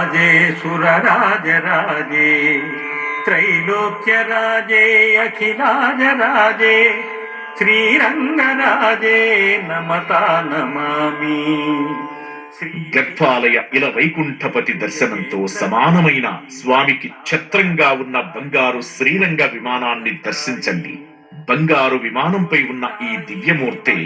రాజే సురరాజరాజే త్రైలోక్యరాజే అఖిలాజరాజే శ్రీరంగరాజే నమతా నమామి. శ్రీ గర్భాలయ ఇల వైకుంఠపతి దర్శనంతో సమానమైన స్వామికి ఛత్రంగా ఉన్న బంగారు శ్రీరంగ విమానాన్ని దర్శించండి. బంగారు విమానంపై ఉన్న ఈ దివ్యమూర్తే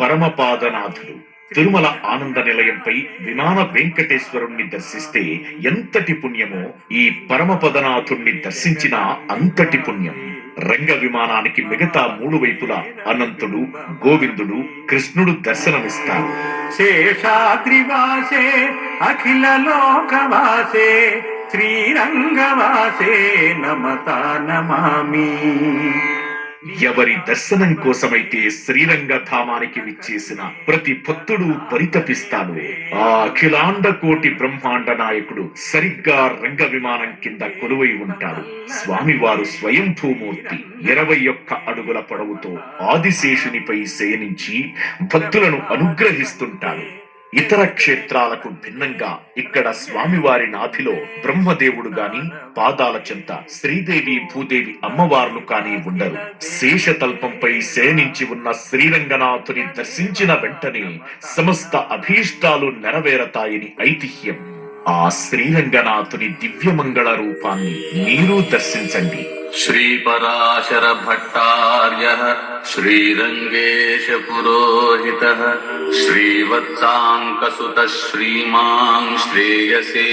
పరమపాదనాథుడు తిరుమల ఆనంద నిలయంపై విమాన వెంకటేశ్వరుణ్ణి దర్శిస్తే ఎంతటి పుణ్యమో ఈ పరమపదనాథుణ్ణి దర్శించిన అంతటి పుణ్యం. రంగ విమానానికి మిగతా మూడు వైపులా అనంతుడు గోవిందుడు కృష్ణుడు దర్శనమిస్తారు. శేషాద్రివాసే అఖిల లోకవాసే శ్రీరంగవాసే నమతా నమామి. ఎవరి దర్శనం కోసమైతే శ్రీరంగ ధామానికి విచ్చేసిన ప్రతి భక్తుడు పరితపిస్తాడు. ఆ అఖిలాండ కోటి బ్రహ్మాండ నాయకుడు సరిగ్గా రంగ విమానం కింద కొలువై ఉంటాడు. స్వామివారు స్వయంభూమూర్తి ఇరవై ఒక్క అడుగుల పొడవుతో ఆదిశేషునిపై శయనించి భక్తులను అనుగ్రహిస్తుంటాడు. ఇతర క్షేత్రాలకు భిన్నంగా ఇక్కడ స్వామివారి నాభిలో బ్రహ్మదేవుడు గాని పాదాల చెంత శ్రీదేవి భూదేవి అమ్మవార్లు కాని ఉండరు. శేషతల్పంపై శయనించి ఉన్న శ్రీరంగనాథుని దర్శించిన వెంటనే సమస్త అభీష్టాలు నెరవేరతాయని ఐతిహ్యం. ఆ శ్రీరంగనాథుని దివ్యమంగళ రూపాన్ని మీరు దర్శించండి. श्रीपराशर भट्टार्यः श्रीरङ्गेश पुरोहितः श्रीवत्साङ्कसुतः श्रीमान् श्रेयसे